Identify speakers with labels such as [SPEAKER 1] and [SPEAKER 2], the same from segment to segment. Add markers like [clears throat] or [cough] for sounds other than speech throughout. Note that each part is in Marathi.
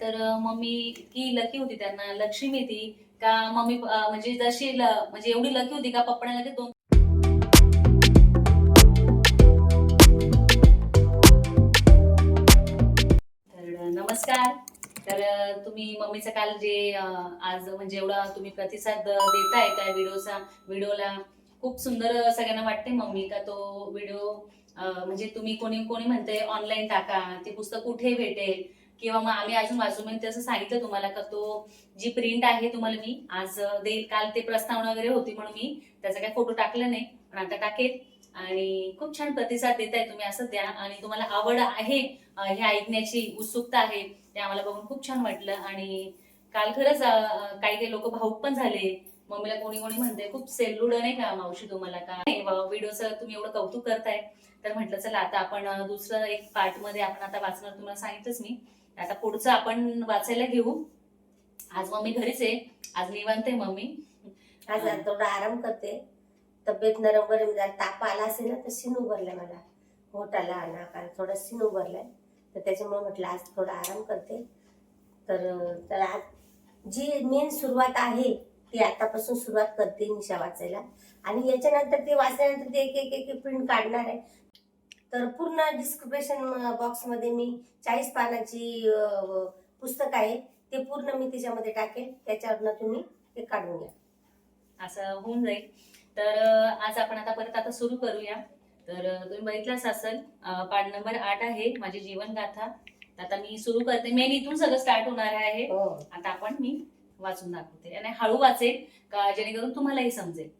[SPEAKER 1] तर मम्मी इतकी लकी होती त्यांना. लक्ष्मी ती. का मम्मी म्हणजे जशी म्हणजे एवढी लकी होती का पप्पाने लगेच दोन तर नमस्कार. तर तुम्ही मम्मीचं काल जे आज म्हणजे एवढा तुम्ही प्रतिसाद देताय त्या व्हिडिओचा व्हिडिओला खूप सुंदर सगळ्यांना वाटते मम्मी का तो व्हिडिओ म्हणजे तुम्ही कोणी कोणी म्हणते ऑनलाईन टाका. ते पुस्तक कुठे भेटेल? किंवा मग आम्ही अजून बाजूमध्ये असं तसं सांगितलं तुम्हाला का तो जी प्रिंट आहे तुम्हाला मी आज देईल. काल ते प्रस्तावना वगैरे होती म्हणून मी त्याचा काही फोटो टाकला नाही पण आता टाकेल. आणि खूप छान प्रतिसाद देताय तुम्ही असं द्या. आणि तुम्हाला आवड आहे हे ऐकण्याची उत्सुकता आहे ते आम्हाला बघून खूप छान वाटलं. आणि काल खरंच काही काही लोक भाऊक पण झाले. मम्मीला कोणी कोणी म्हणते खूप सेल्लूड नाही का मावशी तुम्हाला? का व्हिडिओचं तुम्ही एवढं कौतुक करताय. तर म्हटलं चला आता आपण दुसरं एक पार्टमध्ये आपण आता वाचणार. तुम्हाला सांगितलंच मी. आता पुढचं आपण वाचायला घेऊ. आज मम्मी घरीच आहे. आज निवांत आहे मम्मी.
[SPEAKER 2] आज थोडा आराम करते. तब्येत नरम गरम ताप आला असेल ना तर सीन उभरलाय मला. होटाला नाकाला थोडा सीन उभरलाय. तर त्याच्यामुळे म्हटलं आज थोडा आराम करते. तर तर आज जी मेन सुरुवात आहे ती आतापासून सुरुवात करते निशा वाचायला. आणि याच्यानंतर ते वाचल्यानंतर ते एक एक एक प्रिंट काढणार आहे. तर पूर्ण डिस्क्रिप्शन बॉक्समध्ये मी चाळीस पानाची पुस्तक आहे ते पूर्ण मी त्याच्यामध्ये टाकेल त्याच्यावरनं तुम्ही ते काढून घ्या.
[SPEAKER 1] असं होऊन जाईल. तर आज आपण आता परत आता सुरू करूया. तर तुम्ही बघितलंच असेल पाठ नंबर आठ आहे माझी जीवन गाथा आता मी सुरू करते. मेन इथून सगळं स्टार्ट होणार आहे.
[SPEAKER 2] हो.
[SPEAKER 1] आता आपण मी वाचून दाखवते. आणि हळू वाचेल का जेणेकरून तुम्हालाही समजेल.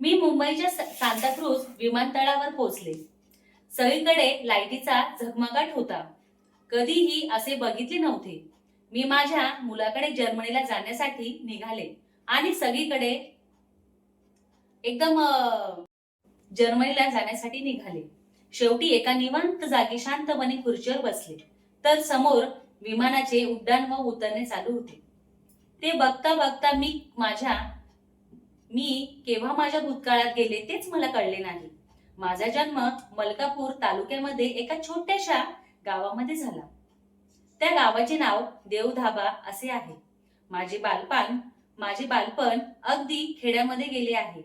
[SPEAKER 1] मी मुंबईच्या सांताक्रूज विमानतळावर पोहोचले. सगळीकडे लाईटीचा झगमगाट होता. कधीही असे बघितले नव्हते. मी माझ्या मुलाकडे जर्मनीला जाण्यासाठी निघाले आणि सगळीकडे एकदम जर्मनीला जाण्यासाठी निघाले. शेवटी एका निवांत जागी शांतपणे खुर्चीवर बसले. तर समोर विमानाचे उड्डाण व उतरणे चालू होते. ते बघता बघता मी माझ्या मी केव्हा माझ्या भूतकाळात गेले तेच मला कळले नाही. माझा जन्म मलकापूर तालुक्यामध्ये एका छोट्याशा गावामध्ये झाला. त्या गावाचे नाव देवधाबा असे आहे. माझे बालपण माझे बालपण अगदी खेड्यामध्ये गेले आहे.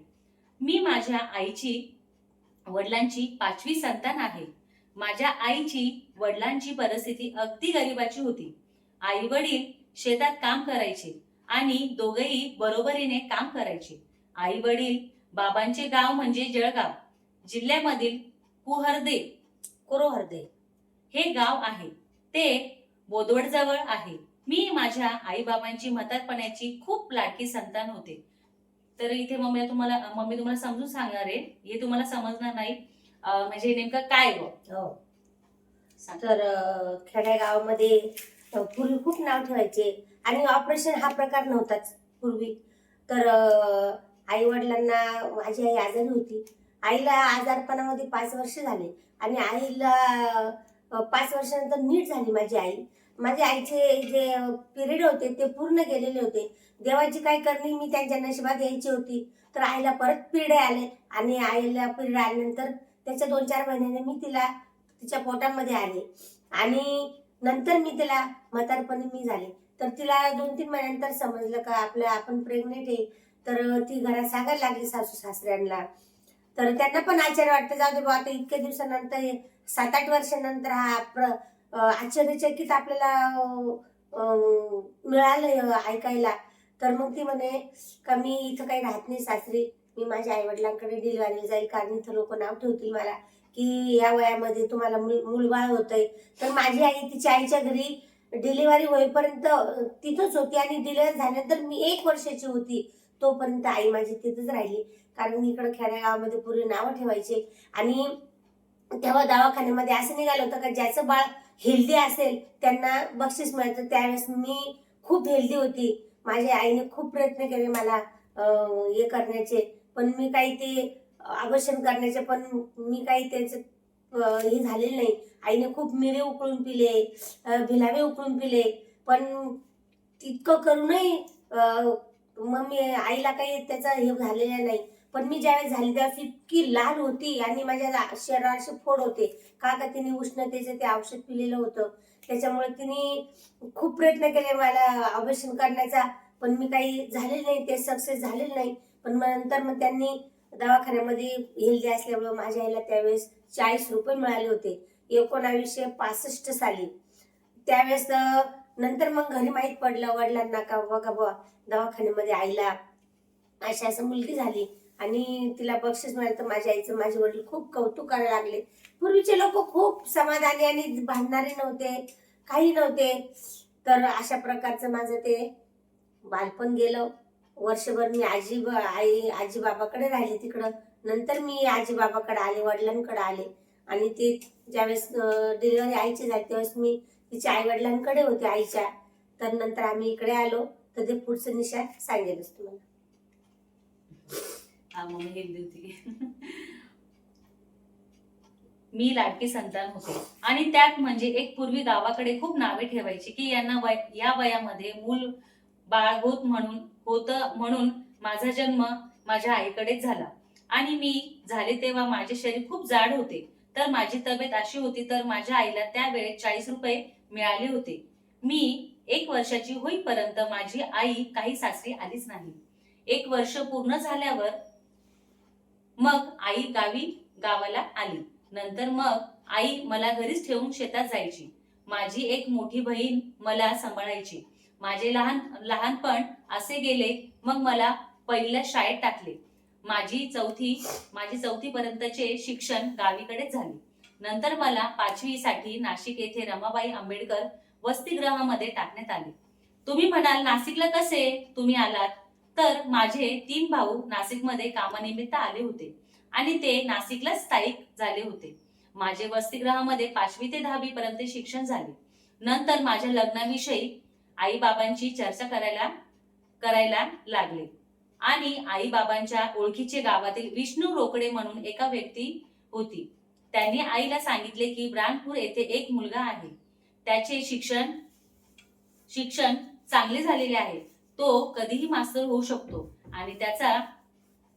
[SPEAKER 1] मी माझ्या आईची वडिलांची पाचवी संतान आहे. माझ्या आईची वडिलांची परिस्थिती अगदी गरिबाची होती. आई वडील शेतात काम करायचे आणि दोघेही बरोबरीने काम करायचे. आई वडील बाबांचे गाव म्हणजे जळगाव. जिल्ह्यामधील कुहर्दे
[SPEAKER 2] कोरोहर्दे
[SPEAKER 1] हे गाव आहे. ते बोदवड जवळ आहे. मी माझ्या आई बाबांची म्हातारपणाची खूप लाडकी संतान होते. तर इथे मम्मी तुम्हाला मम्मी तुम्हाला समजून सांगणार आहे. हे तुम्हाला समजणार नाही. म्हणजे नेमकं काय ग?
[SPEAKER 2] हो. तर अं, खेडेगावामध्ये पूर्वी खूप नाव ठेवायचे आणि ऑपरेशन हा प्रकार नव्हताच पूर्वी. तर आई वडिलांना माझी आई आजारी होती. आईला आजारपणामध्ये पाच वर्ष झाले. आणि आईला पाच वर्षानंतर नीट झाली माझी आई. माझ्या आईचे जे पिरियड होते ते पूर्ण गेलेले होते. देवाची काय करणी मी त्यांच्या नशिबात यायची होती. तर आईला परत पिरियड आले. आणि आईला पिरियड आल्यानंतर त्याच्या दोन चार महिन्याने मी तिला तिच्या पोटामध्ये आले. आणि नंतर मी तिला म्हातारपणी मी झाले. तर तिला दोन तीन महिन्यानंतर समजलं का आपलं आपण प्रेग्नेंट आहे. तर ती घरात सांगायला लागली सासू सासऱ्यांना तर त्यांना पण आश्चर्य वाटतं जाऊ दे बुवा आता इतक्या दिवसानंतर सात आठ वर्षानंतर हा प्र आश्चर्यचकित आपल्याला मिळालं ऐकायला. तर मग ती म्हणे का मी इथं काही राहत नाही सासरी. मी माझ्या आई वडिलांकडे डिलिव्हरी जाईल कारण इथं लोक नाव ठेवतील मला की या वयामध्ये तुम्हाला मूल मूलबाळ होतंय. तर माझी आई तिच्या आईच्या घरी डिलिव्हरी होईपर्यंत तिथंच होती आणि डिलिव्हरी झाल्यानंतर मी एक वर्षाची होती. तोपर्यंत आई माझी तिथंच राहिली. कारण इकडं खेड्यागावामध्ये पूर्वी नावं ठेवायचे. आणि तेव्हा दवाखान्यामध्ये असं निघालं होतं का ज्याचं बाळ हेल्दी असेल त्यांना बक्षीस मिळतं. त्यावेळेस मी खूप हेल्दी होती. माझ्या आईने खूप प्रयत्न केले मला हे करण्याचे. पण मी काही ते आवर्षण करण्याचे पण मी काही त्याच हे झालेलं नाही. आईने खूप मिरे उकळून पिले भिलावे उकळून पिले. पण इतकं करूनही मग मी आईला काही त्याचा हे झालेला नाही. पण मी ज्यावेळेस झाली त्यावेळेस इतकी लाल होती आणि माझ्या शरीराचे फोड होते. का का तिने उष्णतेचं ते औषध पिलेलं होतं? त्याच्यामुळे तिने खूप प्रयत्न केले मला ऑपरेशन करण्याचा पण मी काही झालेलं नाही ते सक्सेस झालेलं नाही. पण मग नंतर मग त्यांनी दवाखान्यामध्ये हेल्दी असल्यामुळे माझ्या आईला त्यावेळेस चाळीस रुपये मिळाले होते. एकोणावीसशे पासष्ट साली. त्यावेळेस नंतर मग घरी माहीत पडलं वडिलांना का बघा बुवा दवाखान्यामध्ये आईला अशी असं मुलगी झाली आणि तिला बक्षीस मिळालं तर माझ्या आईचं माझे वडील खूप कौतुक करायला लागले. पूर्वीचे लोक खूप समाधानी आणि भांडणारे नव्हते काही नव्हते. तर अशा प्रकारचं माझं ते बालपण गेलं. वर्षभर मी आजी आई आजी बाबाकडे राहिले तिकडं. नंतर मी आजी बाबाकडे आले वडिलांकडे आले. आणि ते ज्यावेळेस डिलिव्हरी आईची झाली त्यावेळेस मी तिच्या आई वडिलांकडे होती आईच्या. तर नंतर आम्ही इकडे आलो तर ते पुढचं निशा सांगेलच तुम्हाला.
[SPEAKER 1] मम्मी हेल्दी होती. मी लाडकी संतान होते. आणि त्यात म्हणजे एक पूर्वी गावाकडे खूप नावे ठेवायची की यांना वय या वयामध्ये मूल बाळ होत म्हणून होत म्हणून माझा जन्म माझ्या आईकडेच झाला. आणि मी झाले तेव्हा माझे शरीर खूप जाड होते. तर माझी तब्येत अशी होती तर माझ्या आईला त्यावेळेत चाळीस रुपये मिळाले होते. मी एक वर्षाची होईपर्यंत माझी आई काही सासरी आलीच नाही. एक वर्ष पूर्ण झाल्यावर मग आई गावी गावाला आली. नंतर मग आई मला घरीच ठेवून शेतात जायची. माझी एक मोठी बहीण मला सांभाळायची. माझे लहान लहानपण असे गेले मग मला पहिल्या शाळेत टाकले. माझी चौथी माझी चौथी पर्यंतचे शिक्षण गावीकडेच झाले. नंतर मला पाचवी साठी नाशिक येथे रमाबाई आंबेडकर वसतिगृहामध्ये टाकण्यात आले. तुम्ही म्हणाल नाशिकला कसे? तुम्ही आलात. तर माझे तीन भाऊ नाशिकमध्ये कामानिमित्त आले होते आणि ते नाशिकला स्थायिक झाले होते. माझे वसतिगृहामध्ये पाचवी ते दहावी पर्यंत शिक्षण झाले. नंतर माझ्या लग्नाविषयी आई बाबांची चर्चा करायला करायला लागले. आणि आई बाबांच्या ओळखीचे गावातील विष्णू रोकडे म्हणून एका व्यक्ती होती. त्यांनी आईला सांगितले की ब्रानपूर येथे एक मुलगा आहे. त्याचे शिक्षण शिक्षण चांगले झालेले आहे. तो कधीही मास्तर होऊ शकतो आणि त्याचा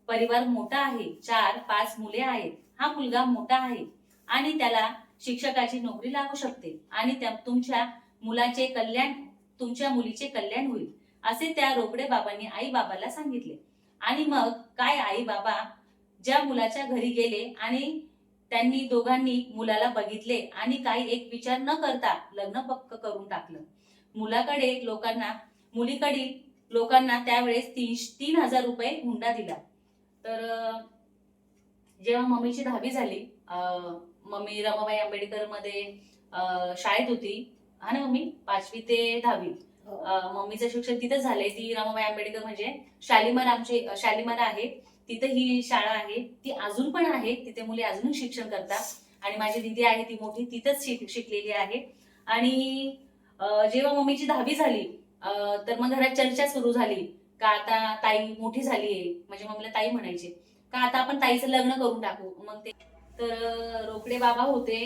[SPEAKER 1] परिवार मोठा आहे. चार पाच मुले आहेत. हा मुलगा मोठा आहे आणि त्याला शिक्षकाची नोकरी लागू शकते आणि त्या तुमच्या मुलाचे कल्याण तुमच्या मुलीचे कल्याण होईल असे त्या रोकडे बाबांनी आई बाबाला सांगितले. आणि मग काय आई बाबा ज्या मुलाच्या घरी गेले आणि त्यांनी दोघांनी मुलाला बघितले आणि काही एक विचार न करता लग्न पक्क करून टाकलं. मुलाकडे लोकांना मुलीकडील लोकांना त्यावेळेस तीन तीन हजार रुपये हुंडा दिला. तर जेव्हा मम्मीची दहावी झाली मम्मी रमाबाई आंबेडकरमध्ये शाळेत होती. हा ना मम्मी? पाचवी ते दहावी.
[SPEAKER 2] हो.
[SPEAKER 1] मम्मीचं शिक्षण तिथंच झालंय ती रमाबाई आंबेडकर म्हणजे शालिमार आमचे शालिमार आहे. तिथं ही शाळा आहे ती अजून पण आहे तिथे मुली अजून शिक्षण करतात. आणि माझी दिदी आहे ती मोठी तिथंच शिक शिकलेली आहे. आणि जेव्हा मम्मीची दहावी झाली तर मग घरात चर्चा सुरू झाली. का आता ताई मोठी झालीये म्हणजे मम्मीला ताई म्हणायचे. का आता आपण ताईचं लग्न करून टाकू? मग ते तर रोकडे बाबा होते.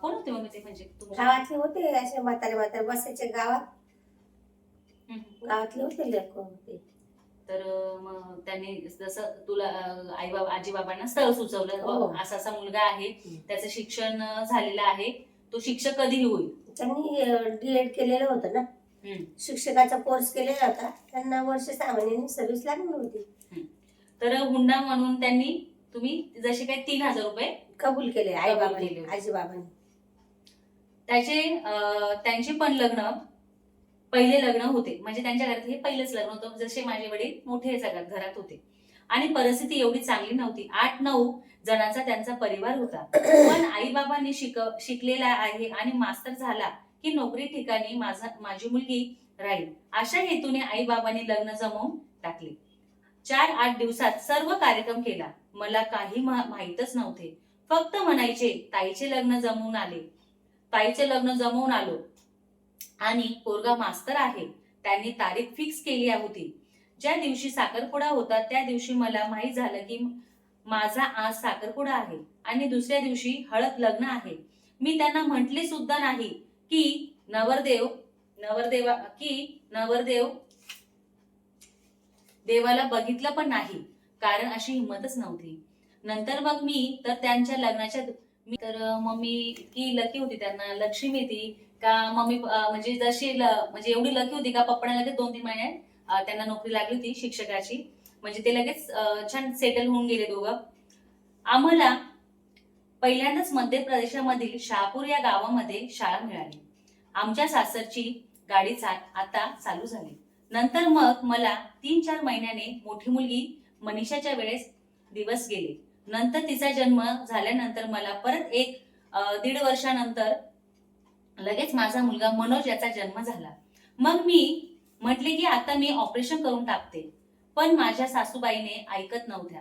[SPEAKER 1] कोण होते मम्मी ते म्हणजे
[SPEAKER 2] गावातले होते असे म्हातारे म्हातारे बसायचे गावात. गावातले होते लोक होते
[SPEAKER 1] तर मग त्यांनी जसं तुला आई बाबा आजी बाबांना स्थळ सुचवलं.
[SPEAKER 2] हो.
[SPEAKER 1] "बघ, असा असा मुलगा आहे. त्याचं शिक्षण झालेलं आहे. तो शिक्षक कधीही होईल.
[SPEAKER 2] त्यांनी डीएड केलेलं होतं ना. शिक्षकाचा कोर्स केलेला होता. त्यांना वर्ष सहा महिन्यांनी सर्व्हिस लागली होती.
[SPEAKER 1] तर हुंडा म्हणून त्यांनी तुम्ही जसे काही तीन हजार रुपये
[SPEAKER 2] कबूल केले आई
[SPEAKER 1] केले.
[SPEAKER 2] आजी बाबांनी
[SPEAKER 1] त्याचे त्यांचे पण लग्न पहिले लग्न होते. म्हणजे त्यांच्या घरात हे पहिलेच लग्न होतं. जसे माझे वडील मोठे सगळ्यात घरात होते. आणि परिस्थिती एवढी चांगली नव्हती. आठ नऊ जणांचा त्यांचा परिवार होता. पण आई बाबांनी शिक शिकलेला आहे आणि मास्तर झाला की नोकरी ठिकाणी माझा माझी मुलगी राहील. अशा हेतूने आई बाबांनी लग्न जमवून टाकले. चार आठ दिवसात सर्व कार्यक्रम केला. मला काही माहीतच नव्हते. फक्त म्हणायचे ताईचे लग्न जमवून आले. ताईचे लग्न जमवून आलो. आणि पोरगा मास्तर आहे. त्यांनी तारीख फिक्स केली होती. ज्या दिवशी साखरपुडा होता त्या दिवशी मला माहीत झालं की माझा आज साखरपुडा आहे आणि दुसऱ्या दिवशी हळद लग्न आहे. मी त्यांना म्हटले सुद्धा नाही की नवरदेव नवरदेवा की नवरदेव देवाला बघितलं पण नाही. कारण अशी हिंमतच नव्हती. नंतर मग मी तर त्यांच्या लग्नाच्या तर अं, मम्मी इतकी लकी होती त्यांना. लक्ष्मी ती का मम्मी म्हणजे जशी म्हणजे एवढी लकी होती का पप्पांना लगेच दोन तीन महिने त्यांना नोकरी लागली होती शिक्षकाची. म्हणजे ते लगेच छान सेटल होऊन गेले दोघं. आम्हाला पहिल्यांदाच मध्य प्रदेशामधील शहापूर या गावामध्ये शाळा मिळाली. आमच्या सासरची गाडी चा आता चालू झाली. नंतर मग मला तीन चार महिन्याने मोठी मुलगी मनीषाच्या वेळेस दिवस गेले. नंतर तिचा जन्म झाल्यानंतर मला परत एक दीड वर्षानंतर लगेच माझा मुलगा मनोज याचा जन्म झाला. मग मी म्हटले की आता मी ऑपरेशन करून टाकते. पण माझ्या सासूबाईने ऐकत नव्हत्या.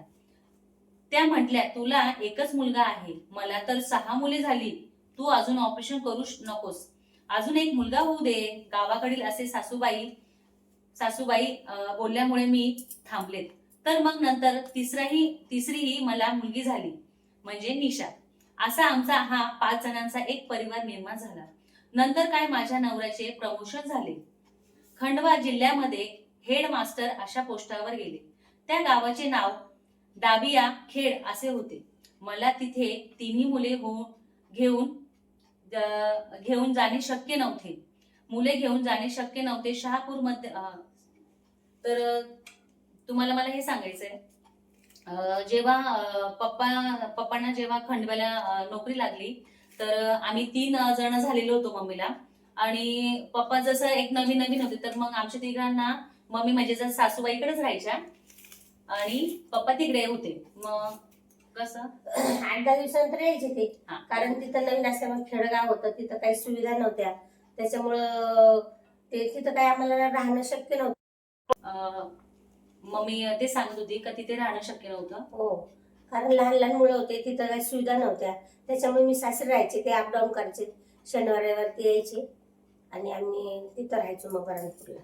[SPEAKER 1] त्या म्हटल्या तुला एकच मुलगा आहे. मला तर सहा मुले झाली. तू अजून ऑपरेशन करू नकोस. अजून एक मुलगा होऊ दे. गावाकडील असे सासूबाई सासूबाई बोलल्यामुळे मी थांबलेत. तर मग नंतर तिसराही तिसरीही मला मुलगी झाली म्हणजे निशा. असा आमचा हा पाच जणांचा एक परिवार निर्माण झाला. नंतर काय माझ्या नवऱ्याचे प्रमोशन झाले. खंडवा जिल्ह्यामध्ये हेड मास्टर अशा पोस्टावर गेले. त्या गावाचे नाव दाबिया खेड असे होते. मला तिथे तिन्ही मुले होऊन घेऊन घेऊन जाणे शक्य नव्हते. मुले घेऊन जाणे शक्य नव्हते. शहापूरमध्ये तर तुम्हाला मला हे सांगायचंय. जेव्हा पप्पा पप्पांना जेव्हा खंडव्याला नोकरी लागली तर आम्ही तीन जण झालेलो होतो मम्मीला. आणि पप्पा जसं एक नवीन नवीन होते तर मग आमच्या तिघांना मम्मी म्हणजे जर सासूबाईकडेच राहायच्या आणि पप्पा तिकडे होते. मग कसं?
[SPEAKER 2] आठ दहा दिवसानंतर यायचे ते.
[SPEAKER 1] हा.
[SPEAKER 2] कारण तिथं नवीन असल्यामुळे खेडगाव होतं तिथं काही सुविधा नव्हत्या. त्याच्यामुळं ते तिथं काही आम्हाला राहणं शक्य नव्हतं.
[SPEAKER 1] अ, मम्मी ते सांगत होती का तिथे राहणं शक्य नव्हतं.
[SPEAKER 2] हो. कारण लहान लहान मुलं होते तिथं काही सुविधा नव्हत्या. त्याच्यामुळे मी सासरे राहायचे ते अपडाऊन करायचे. शनिवार रविवारती यायचे. आणि आम्ही तिथं राहायचो मग बरणपूरला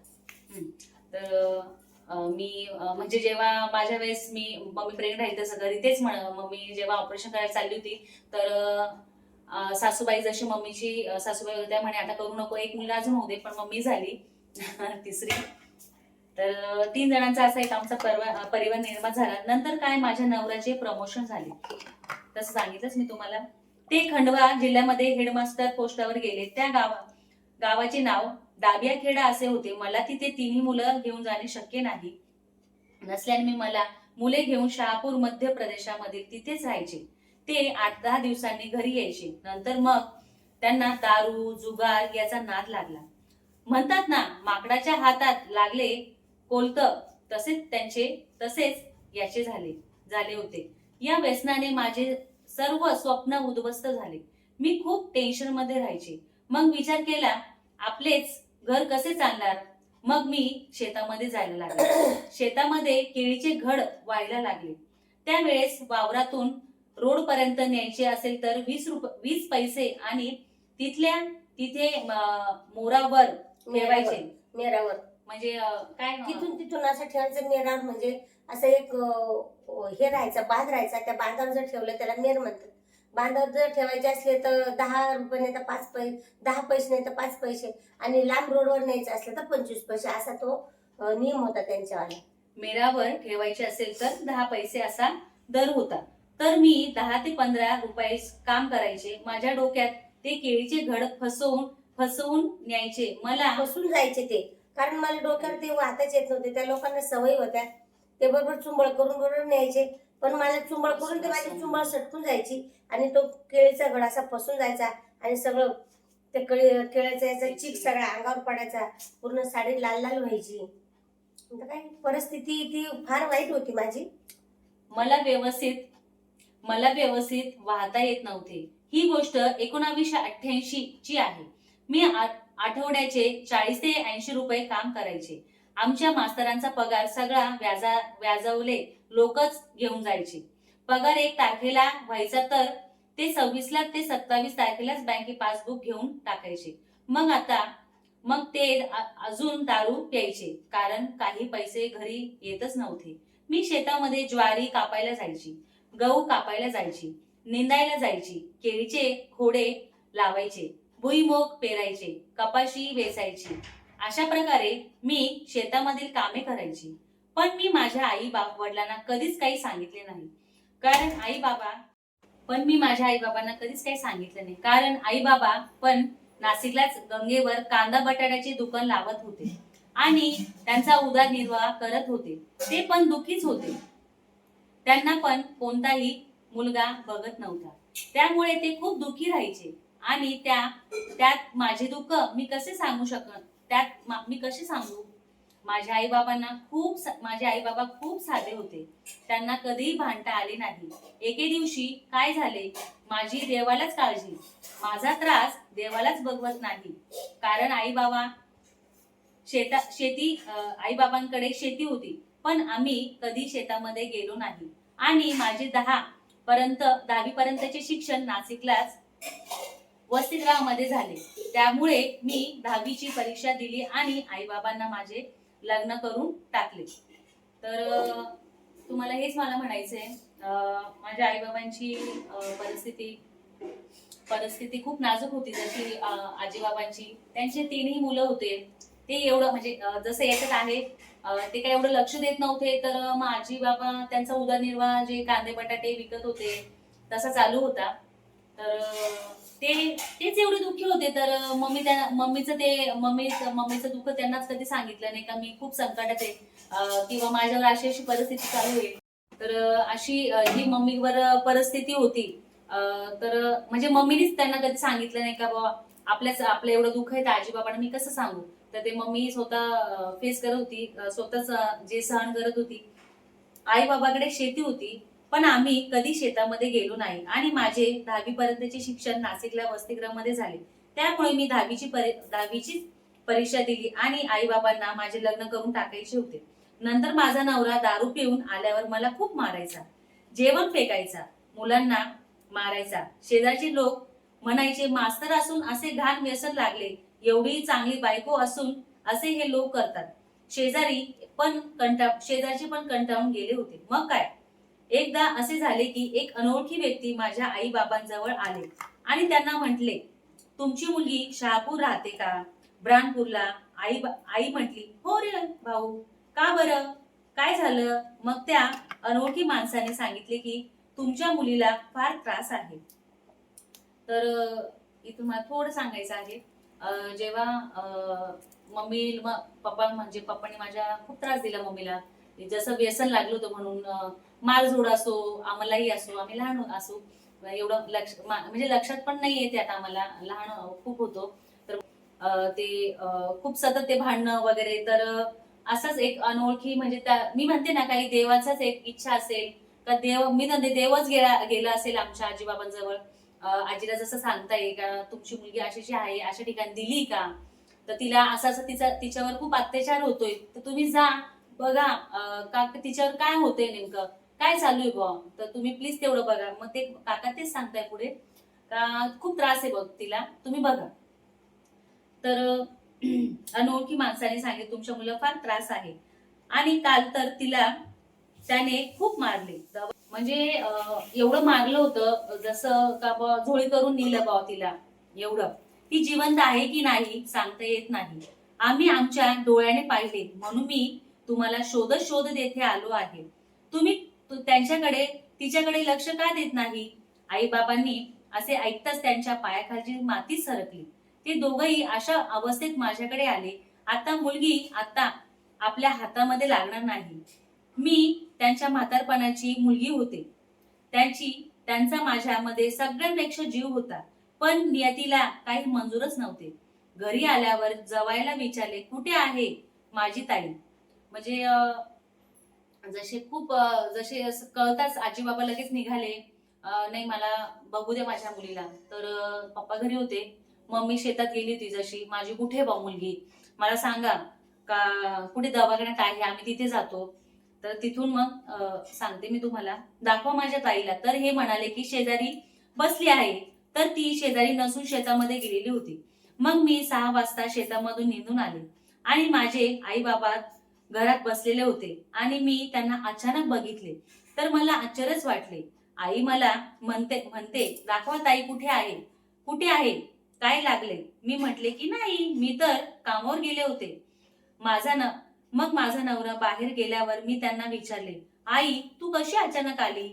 [SPEAKER 1] तर मी म्हणजे जेव्हा माझ्या वेळेस मी मम्मी प्रेग्नेंट राहील तसं घरी तेच म्हण मम्मी जेव्हा ऑपरेशन करायला चालली होती तर सासूबाई जशी मम्मीची सासूबाई होत्या म्हणे आता करू नको एक मुलगा अजून होऊ दे पण मम्मी झाली. [laughs] तिसरी. तर तीन जणांचा असा एक आमचा परवा- परिवार निर्माण झाला. नंतर काय माझ्या नवऱ्याचे प्रमोशन झाले. तसं सांगितलंच मी तुम्हाला. ते खंडवा जिल्ह्यामध्ये हेडमास्टर पोस्टावर गेले. त्या गावा गावाचे नाव दाबियाखेडा असे होते. मला तिथे तिन्ही मुलं घेऊन जाणे शक्य नाही. नसल्याने मी मला मुले घेऊन शहापूर मध्य प्रदेशामध्ये तिथेच राहायचे. ते आठ दहा दिवसांनी घरी यायचे. नंतर मग त्यांना दारू जुगार याचा नाद लागला. म्हणतात ना माकडाच्या हातात लागले कोलत तसेच त्यांचे तसेच याचे झाले झाले होते. या व्यसनाने माझे सर्व स्वप्न उद्ध्वस्त झाले. मी खूप टेन्शनमध्ये राहायचे. मग विचार केला आपलेच घर कसे चालणार? मग मी शेतामध्ये जायला लागले. [coughs] शेतामध्ये केळीचे घड व्हायला लागले. त्यावेळेस वावरातून रोड पर्यंत न्यायचे असेल तर वीस रुप वीस पैसे आणि तिथल्या तिथे मोरावर ठेवायचे.
[SPEAKER 2] मेरावर.
[SPEAKER 1] म्हणजे काय
[SPEAKER 2] तिथून तिथून असं ठेवायचं मेरावर म्हणजे असं एक हे राहायचं बांध राहायचा. त्या बांधावर जर ठेवलं त्याला मेर म्हणतात. बांधावर जर ठेवायचे असले तर दहा रुपये नाही तर पाच पैसे दहा पैसे नाही तर पाच पैसे. आणि लांब रोडवर न्यायचं असलं तर पंचवीस पैसे. असा तो नियम होता त्यांच्यावाला.
[SPEAKER 1] मेरावर ठेवायचे असेल तर दहा पैसे असा दर होता. तर मी दहा ते पंधरा रुपये काम करायचे. माझ्या डोक्यात ते केळीचे घड फसवून फसवून न्यायचे. मला
[SPEAKER 2] बसून जायचे ते. कारण मला डोक्यावर ते वाहताच येत नव्हते. त्या लोकांना सवय होत्या. ते बरोबर चुंबळ करून बरोबर न्यायचे. पण मला चुंबळ करून ते माझी चुंबळ सटकून जायची आणि तो केळीचा घड असा फसून जायचा आणि सगळं ते कळी केळ्याचा याचा चीक सगळा अंगावर पडायचा. पूर्ण साडी लाल लाल व्हायची. काय परिस्थिती ती फार वाईट होती माझी.
[SPEAKER 1] मला व्यवस्थित मला व्यवस्थित वाहता येत नव्हते. ही गोष्ट एकोणावीसशे अठ्ठ्याऐंशी ची आहे. मी आठवड्याचे चाळीस ते ऐंशी रुपये काम करायचे. आमच्या मास्तरांचा पगार सगळा व्याजा व्याजवले लोकच घेऊन जायचे. पगार एक तारखेला व्हायचा तर ते सव्वीसला ते सत्तावीस तारखेलाच बँके पासबुक घेऊन टाकायचे. मग आता मग ते अजून दारू प्यायचे कारण काही पैसे घरी येतच नव्हते. मी शेतामध्ये ज्वारी कापायला जायची गहू कापायला जायची निंदायला जायची केळीचे खोडे लावायचे. भुईमोग पेरायचे कपाशी वेचायची. अशा प्रकारे मी शेतामधील कामे करायची. पण मी माझ्या आई बाप वडिलांना कधीच काही सांगितले नाही. कारण आई बाबा पण मी माझ्या आई बाबांना कधीच काही सांगितलं नाही. कारण आई बाबा पण नाशिकलाच गंगेवर कांदा बटाट्याचे दुकान लावत होते. आणि त्यांचा उदरनिर्वाह करत होते. ते पण दुःखीच होते. त्यांना पण कोणताही मुलगा बघत नव्हता. त्यामुळे ते खूप दुःखी राहायचे. आणि त्या त्यात माझे दुःख मी कसे सांगू शकत त्यात मी कसे सांगू? माझ्या आई बाबांना खूप माझे आई बाबा खूप साधे होते. त्यांना कधीही भांडता आले नाही. एके दिवशी काय झाले? माझी देवालाच काळजी. माझा त्रास देवालाच बघवत नाही. कारण आई बाबा शेता शेती आई बाबांकडे शेती होती. पण आम्ही कधी शेतामध्ये गेलो नाही. आणि माझे दहा पर्यंत दहावी पर्यंतचे शिक्षण नाशिकलाच वसतिगृहामध्ये झाले. त्यामुळे मी दहावीची परीक्षा दिली आणि आईबाबांना माझे लग्न करून टाकले. तर तुम्हाला हेच मला म्हणायचं आहे माझ्या आईबाबांची परिस्थिती परिस्थिती खूप नाजूक होती. जशी आजीबाबांची. त्यांचे तीनही मुलं होते. ते एवढं म्हणजे जसं याच्यात आहे ते काय एवढं लक्ष देत नव्हते. तर मग आजी बाबा त्यांचा उदरनिर्वाह जे कांदे बटाटे विकत होते तसा चालू होता. तर ते तेच एवढे दुःखी होते. तर मम्मी त्या मम्मीचं ते मम्मी मम्मीचं दुःख त्यांनाच कधी सांगितलं नाही का? मी खूप संकटात आहे. किंवा माझ्यावर अशी अशी परिस्थिती चालू आहे. तर अशी ही मम्मीवर परिस्थिती होती. तर म्हणजे मम्मीनीच त्यांना कधी सांगितलं नाही का बाबा आपल्याच आपलं एवढं दुःख आहे तर आजीबाबांना मी कसं सांगू? तर ते मम्मी स्वतः फेस करत होती. स्वतःच जे सहन करत होती. आई बाबाकडे शेती होती. पण आम्ही कधी शेतामध्ये गेलो नाही. आणि माझे दहावी पर्यंतचे शिक्षण नाशिकला वसतिगृहामध्ये झाले. त्यामुळे मी दहावीची परी दहावीची परीक्षा दिली आणि आई बाबांना माझे लग्न करून टाकायचे होते. नंतर माझा नवरा दारू पिऊन आल्यावर मला खूप मारायचा. जेवण फेकायचा. मुलांना मारायचा. शेजारचे लोक म्हणायचे मास्तर असून असे घाण व्यसन लागले. एवढी चांगली बायको असून असे हे लोक करतात. शेजारी पण कंटा शेजारचे पण कंटाळून गेले होते. मग काय? एकदा असे झाले की एक अनोळखी व्यक्ती माझ्या आई बाबांजवळ आले आणि त्यांना म्हटले तुमची मुलगी शहापूर राहते का? ब्रानपूरला आई आई म्हटली हो रे भाऊ. का बरं? काय झालं? मग त्या अनोळखी माणसाने सांगितले की तुमच्या मुलीला फार त्रास आहे. तर अं, इथून मला थोडं सांगायचं आहे. जेव्हा मम्मी पप्पा म्हणजे पप्पाने माझ्या खूप त्रास दिला मम्मीला. जसं व्यसन लागलं होतं म्हणून मारझोड असो आम्हालाही असो आम्ही लहान असो. एवढं लक्ष म्हणजे लक्षात पण नाही येते आता आम्हाला लहान खूप होतो. तर ते खूप सतत ते भांडणं वगैरे तर अं, असंच एक अनोळखी म्हणजे त्या मी म्हणते ना काही देवाचाच एक इच्छा असेल का देव मी म्हणते देवच गेला गेला असेल आमच्या आजीबाबांजवळ. आजीला जसं सांगता येईल का तुमची मुलगी अशीची आहे अशा ठिकाणी दिली का? तर तिला असं असं तिचा तिच्यावर खूप अत्याचार होतोय. तर तुम्ही जा बघा का तिच्यावर काय होतंय नेमकं? काय चालू आहे बुवा? तर तुम्ही प्लीज तेवढं बघा. मग ते काका तेच सांगताय पुढे. का खूप त्रास आहे बघ तिला. तुम्ही बघा. तर [clears throat] अनोळखी माणसाने सांगितलं तुमच्या मुलं फार त्रास आहे. आणि काल तर तिला त्याने खूप मारले. म्हणजे एवढं मारलं होतं जसं का बुवा झोळी करून नेलं बा तिला. एवढं. ती जिवंत आहे की नाही सांगता येत नाही. आम्ही आमच्या डोळ्याने पाहिले. म्हणून मी तुम्हाला शोध शोध देथे आलो आहे. तुम्ही तू त्यांच्याकडे तिच्याकडे लक्ष का देत नाही? आई बाबांनी असे ऐकताच त्यांच्या पायाखालची माती सरकली. ते दोघही अशा अवस्थेत माझ्याकडे आले. आता मुलगी आता आपल्या हातामध्ये लागणार नाही. मी त्यांच्या म्हातारपणाची मुलगी होते. त्यांची त्यांचा माझ्यामध्ये सगळ्यांपेक्षा जीव होता. पण नियतीला काही मंजूरच नव्हते. घरी आल्यावर जवायला विचारले कुठे आहे माझी ताई? म्हणजे जसे खूप जसे असं कळताच आजी बाबा लगेच निघाले नाही मला बघू दे माझ्या मुलीला. तर पप्पा घरी होते. मम्मी शेतात गेली होती जशी. माझी कुठे बा मुलगी? मला सांगा का कुठे दवाखान्यात आहे? आम्ही तिथे जातो. तर तिथून मग सांगते मी तुम्हाला. दाखवा माझ्या ताईला. तर हे म्हणाले की शेजारी बसली आहे. तर ती शेजारी नसून शेतामध्ये गेलेली होती. मग मी सहा वाजता शेतामधून निघून आले. आणि माझे आई बाबा घरात बसलेले होते आणि मी त्यांना अचानक बघितले. तर मला आश्चर्यच वाटले. आई मला म्हणते म्हणते दाखवा ताई कुठे आहे? कुठे आहे? काय लागले? मी म्हटले की नाही मी तर कामावर गेले होते. माझा न मग माझा नवरा बाहेर गेल्यावर मी त्यांना विचारले आई तू कशी अचानक आली?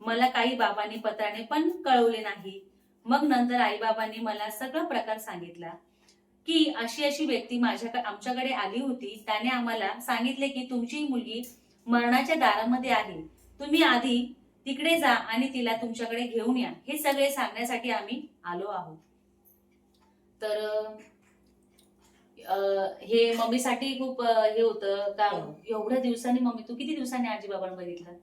[SPEAKER 1] मला काही बाबांनी पत्राने पण कळवले नाही. मग नंतर आई बाबांनी मला सगळा प्रकार सांगितला. की अशी अशी व्यक्ती माझ्या आमच्याकडे आली होती. त्याने आम्हाला सांगितले की तुमची मुलगी मरणाच्या दारामध्ये आहे. तुम्ही आधी तिकडे जा आणि तिला तुमच्याकडे घेऊन या. हे सगळे सांगण्यासाठी आम्ही आलो आहोत. तर हे मम्मीसाठी खूप हे होतं. का
[SPEAKER 2] हो.
[SPEAKER 1] एवढ्या दिवसांनी मम्मी तू किती दिवसांनी आजी बाबांना बघितलं?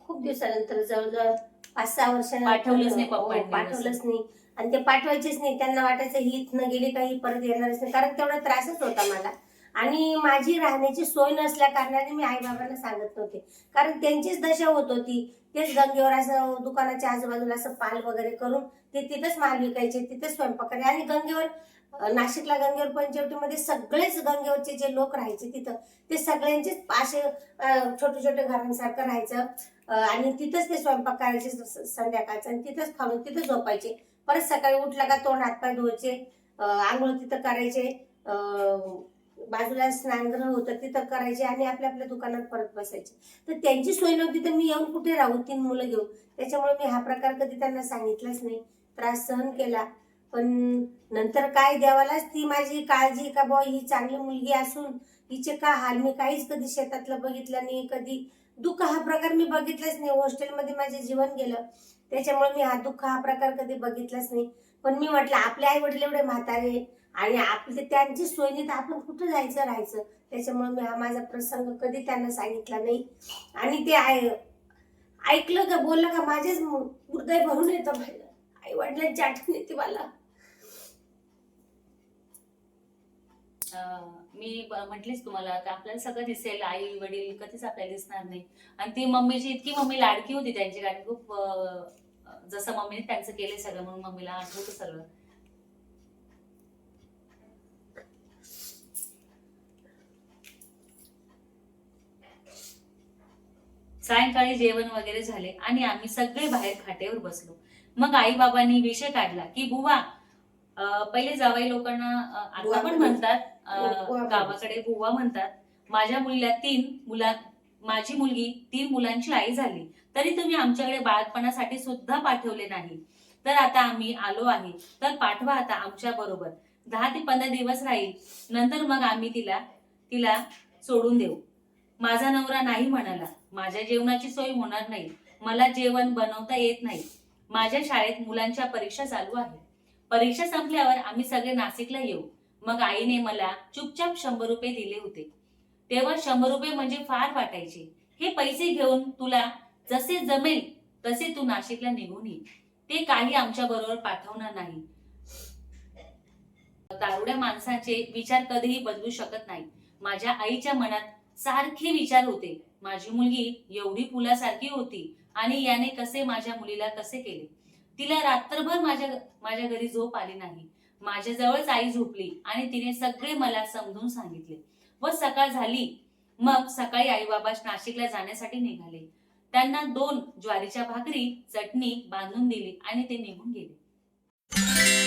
[SPEAKER 2] खूप दिवसानंतर जवळजवळ पाच सहा वर्षानंतर.
[SPEAKER 1] पाठवलंच नाही
[SPEAKER 2] हो, पाठवलंच नाही. आणि ते पाठवायचेच नाही त्यांना वाटायचं ही इथनं गेली काही परत येणारच नाही. कारण तेवढा त्रासच होता मला. आणि माझी राहण्याची सोय नसल्या कारणाने मी आई बाबांना सांगत नव्हते. कारण त्यांचीच दशा होत होती. तेच गंगेवर असं दुकानाच्या आजूबाजूला असं पाल वगैरे करून ते तिथंच माल विकायचे तिथंच स्वयंपाक करायचे. आणि गंगेवर नाशिकला गंगेवर पंचवटीमध्ये सगळेच गंगेवरचे जे लोक राहायचे तिथं ते सगळ्यांचेच असे छोटे छोटे घरांसारखं राहायचं. आणि तिथंच ते स्वयंपाक करायचे स- संध्याकाळचं आणि तिथंच खाऊन तिथंच झोपायचे. परत सकाळी उठला का तोंड हातपाय धुवायचे आंघोळ तिथं करायचे बाजूला स्नानगृह होतं तिथं करायचे आणि आपल्या आपल्या दुकानात परत बसायचे. तर त्यांची सोय नव्हती तर मी येऊन कुठे राहू? तीन मुलं घेऊन. त्याच्यामुळे मी हा प्रकार कधी त्यांना सांगितलाच नाही. त्रास सहन केला. पण नंतर काय देवालाच ती माझी काळजी का बुवा ही चांगली मुलगी असून हिचे का हाल मी काहीच कधी शेतातलं बघितलं नाही कधी दुःख हा प्रकार मी बघितलाच नाही. हॉस्टेलमध्ये माझे जीवन गेलं. त्याच्यामुळे मी हा दुःख हा प्रकार कधी बघितलाच नाही. पण मी म्हटलं आपले आई वडील एवढे म्हातारे आणि आपले त्यांची सोय नाही तर आपण कुठं जायचं राहायचं? त्याच्यामुळे मी हा माझा प्रसंग कधी त्यांना सांगितला नाही. आणि ते आय ऐकलं का बोललं का माझेच हृदय भरून येतं माझं आई वडिलांची आठवण येते मला.
[SPEAKER 1] मी म्हटलीच तुम्हाला की आपल्याला सगळं दिसेल आई वडील कधीच आपल्याला दिसणार नाही. आणि ती मम्मीची इतकी मम्मी लाडकी होती त्यांची कारण खूप जसं मम्मीने त्यांचं केलंय सगळं म्हणून मम्मीला आठवतं सगळं. सायंकाळी जेवण वगैरे झाले आणि आम्ही सगळे बाहेर खाटेवर बसलो. मग आई बाबांनी विषय काढला की बुवा पहिले जावाई लोकांना आता पण
[SPEAKER 2] म्हणतात.
[SPEAKER 1] गावाकडे बुवा म्हणतात माझ्या मुलीला तीन मुला माझी मुलगी तीन मुलांची आई झाली. तरी तुम्ही आमच्याकडे बाळपणासाठी सुद्धा पाठवले नाही. तर आता आम्ही आलो आहे. तर पाठवा आता आमच्या बरोबर. दहा ते पंधरा दिवस राहील. नंतर मग आम्ही तिला तिला सोडून देऊ. माझा नवरा नाही म्हणाला. माझ्या जेवणाची सोय होणार नाही. मला जेवण बनवता येत नाही. माझ्या शाळेत मुलांच्या परीक्षा चालू आहे. परीक्षा संपल्यावर आम्ही सगळे नाशिकला येऊ. मग आईने मला चुपचाप शंभर रुपये दिले होते. तेव्हा शंभर रुपये म्हणजे फार वाटायचे. हे पैसे घेऊन तुला जसे जमेल तसे तू नाशिकला निघून ये. ते काही आमच्या बरोबर पाठवणार नाही. दारुड्या माणसाचे विचार कधीही बदलू शकत नाही. माझ्या आईच्या मनात सारखे विचार होते. माझी मुलगी एवढी फुलासारखी होती आणि याने कसे माझ्या मुलीला कसे केले? तिला रात्रभर माझ्या माझ्या घरी झोप आली नाही. माझ्याजवळच आई झोपली आणि तिने सगळे मला समजून सांगितले. व सकाळ झाली. मग सकाळी आई बाबा नाशिकला जाण्यासाठी निघाले. त्यांना दोन ज्वारीच्या भाकरी चटणी बांधून दिली आणि ते निघून गेले.